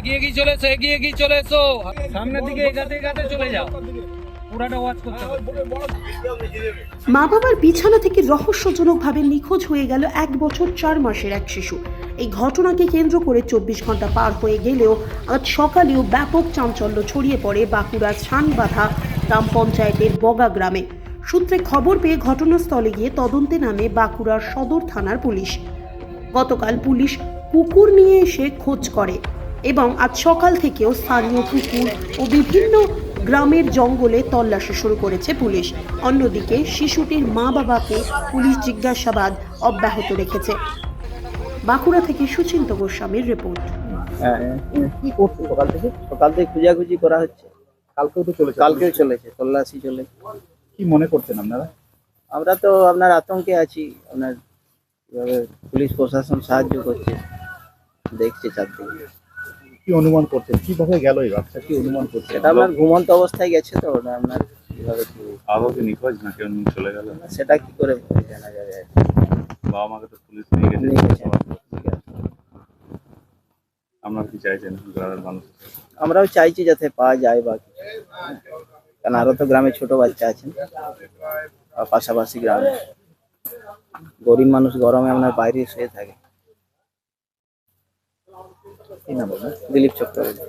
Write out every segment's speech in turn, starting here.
এগিয়ে গিয়ে চলে এসো এগিয়ে গিয়ে চলে এসো সামনের দিকে এগাতে এগাতে চলে যাও। মা বাবার বিছানা থেকে রহস্যজনকভাবে নিখোঁজ হয়ে গেল এক বছর চার মাসের এক শিশু। এই ঘটনাকে কেন্দ্র করে চব্বিশ ঘণ্টা পার হয়ে গেলেও আজ সকালেও ব্যাপক চাঞ্চল্য ছড়িয়ে পড়ে বাঁকুড়ার ছানবাধা গ্রাম পঞ্চায়েতের বগা গ্রামে। সূত্রে খবর পেয়ে ঘটনাস্থলে গিয়ে তদন্তে নামে বাঁকুড়ার সদর থানার পুলিশ। গতকাল পুলিশ কুকুর নিয়ে এসে খোঁজ করে। এবং আজ সকাল থেকেও স্থানীয় পুকুর ও বিভিন্ন গ্রামের জঙ্গলে তল্লাশি শুরু করেছে পুলিশ। অন্যদিকে শিশুটির মা বাবাকে পুলিশ জিজ্ঞাসাবাদ অব্যাহত রেখেছে। বাঁকুড়া থেকে সুচিন্ত গোস্বামীর রিপোর্ট। হ্যাঁ। কি করছ? সকাল থেকে? সকাল থেকে খুঁজাখুঁজি করা হচ্ছে। কালকেও তো চলেছে। কালকেও চলেছে তল্লাশি চলেছে কি মনে করছেন আপনারা? আমরা তো আপনার আতঙ্কে আছি। আপনার পুলিশ প্রশাসন সাহায্য করছে। দেখছে চারদিকে। কি অনুমান করছেন? কীভাবে গেল এই বাচ্চা? কি অনুমান করছেন? সেটা আপনার ঘুমন্ত অবস্থায় গেছে তো ওটা আপনার কীভাবে কি আরও কি নিখোঁজ না কেউ চলে গেল? সেটা কি করে জানা যাবে? বাবা মাকে তো পুলিশ নিয়ে গেছে। আপনার কি চাইছেন গ্রামের মানুষ? আমরাও চাইছি যাতে পাওয়া যায় বা। কারণ আরও তো গ্রামে ছোট বাচ্চা আছেন আর পাশাপাশি গ্রামে। গরিব মানুষ গরমে আপনার বাইরে শুয়ে থাকে। কি দিলীপ চক্রবর্তী।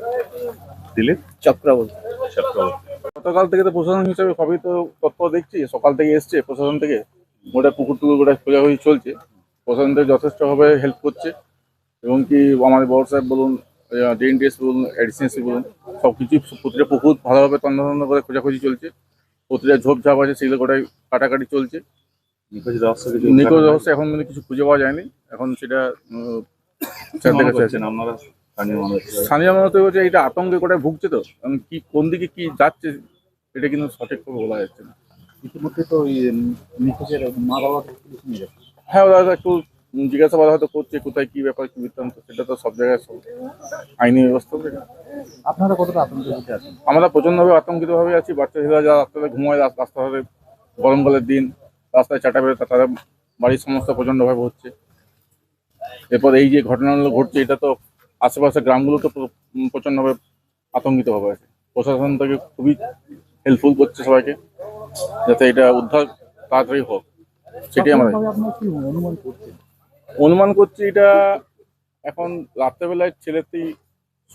দিলীপ? চক্রবর্তী। চক্রবর্তী। গতকাল থেকে তো প্রশাসন হিসাবে সবই তো তৎপর দেখছি সকাল থেকে এসছে প্রশাসন থেকে। গোটা পুকুর টুকুর গোটা খোঁজাখুঁজি চলছে। প্রশাসন থেকে যথেষ্টভাবে হেল্প করছে। এবং কি আমাদের বড় সাহেব বলুন ডিএনটিএস বলুন এডিসিএসি বলুন সব কিছুই প্রতিটা পুকুর ভালোভাবে তন্ন করে খোঁজাখুঁজি চলছে। প্রতিটা ঝোপঝাপ আছে সেগুলো গোটাই কাটাকাটি চলছে। নিখোঁজ রহস্য কিছু নিখোঁজ রহস্য এখন পর্যন্ত কিছু খুঁজে পাওয়া যায়নি। এখন সেটা উম, স্যারদের কাছে আছে। আপনারা স্থানীয় হিসেবে? হচ্ছে এটা আতঙ্কে কোটায় ভুগছে তো? এবং কি কোন দিকে কি যাচ্ছে এটা কিন্তু সঠিকভাবে বলা যাচ্ছে না। ইতিমধ্যে তো নিখোঁজের মা নিয়ে হ্যাঁ ওরা একটু জিজ্ঞাসাবাদ হয়তো করছে কোথায় কি ব্যাপার কি বৃত্তান্ত সেটা তো সব জায়গায় সব আইনি ব্যবস্থা আপনারা কতটা আতঙ্কের মধ্যে আছেন? আমরা প্রচন্ডভাবে আতঙ্কিত ভাবে আছি। বাচ্চা ছেলেরা যারা রাস্তাতে ঘুমায় রাস- রাস্তাঘাটে গরমকালের দিন রাস্তায় চাটা বেরোয় তাদের বাড়ির সমস্যা প্রচন্ডভাবে হচ্ছে। এরপর এই যে ঘটনাগুলো ঘটছে এটা তো আশেপাশের গ্রামগুলো তো প্র- উম প্রচন্ডভাবে আতঙ্কিত ভাবে আছে প্রশাসন থেকে খুবই হেল্পফুল করছে সবাইকে যাতে এটা উদ্ধার তাড়াতাড়ি হোক। সেটাই আমরা অনুমান করছি এটা এখন রাত্রেবেলায় ছেলেটি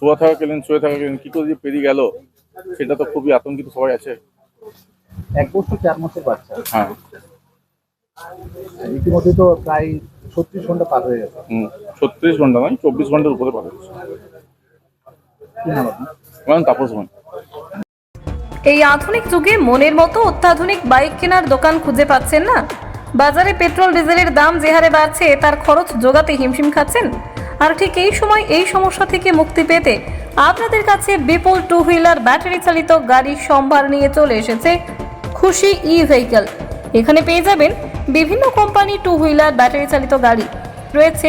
শোয়া থাকা গেলেন শুয়ে থাকা গেলেন কি করে যে পেরিয়ে গেল সেটা তো খুবই আতঙ্কিত সবাই আছে। এক বছর চার মাসের বাচ্চা? হ্যাঁ। ইতিমধ্যে তো প্রায় ছত্রিশ ঘণ্টা পার হয়ে গেছে। হুম। ছত্রিশ ঘণ্টা নয় চব্বিশ ঘণ্টার উপরে মানে তাপস ভাই এই আধুনিক যুগে মনের মতো অত্যাধুনিক বাইক কেনার দোকান খুঁজে পাচ্ছেন না? বাজারে পেট্রোল, ডিজেলের দাম যে হারে বাড়ছে, তার খরচ জোগাতে হিমশিম খাচ্ছেন? আর ঠিক এই সময় এই সমস্যা থেকে মুক্তি পেতে আপনাদের কাছে বিপুল টু হুইলার ব্যাটারি চালিত গাড়ির সম্ভার নিয়ে চলে এসেছে খুশি ই ভেহিকল এখানে পেয়ে যাবেন বিভিন্ন কোম্পানি টু হুইলার ব্যাটারি চালিত গাড়ি। রয়েছে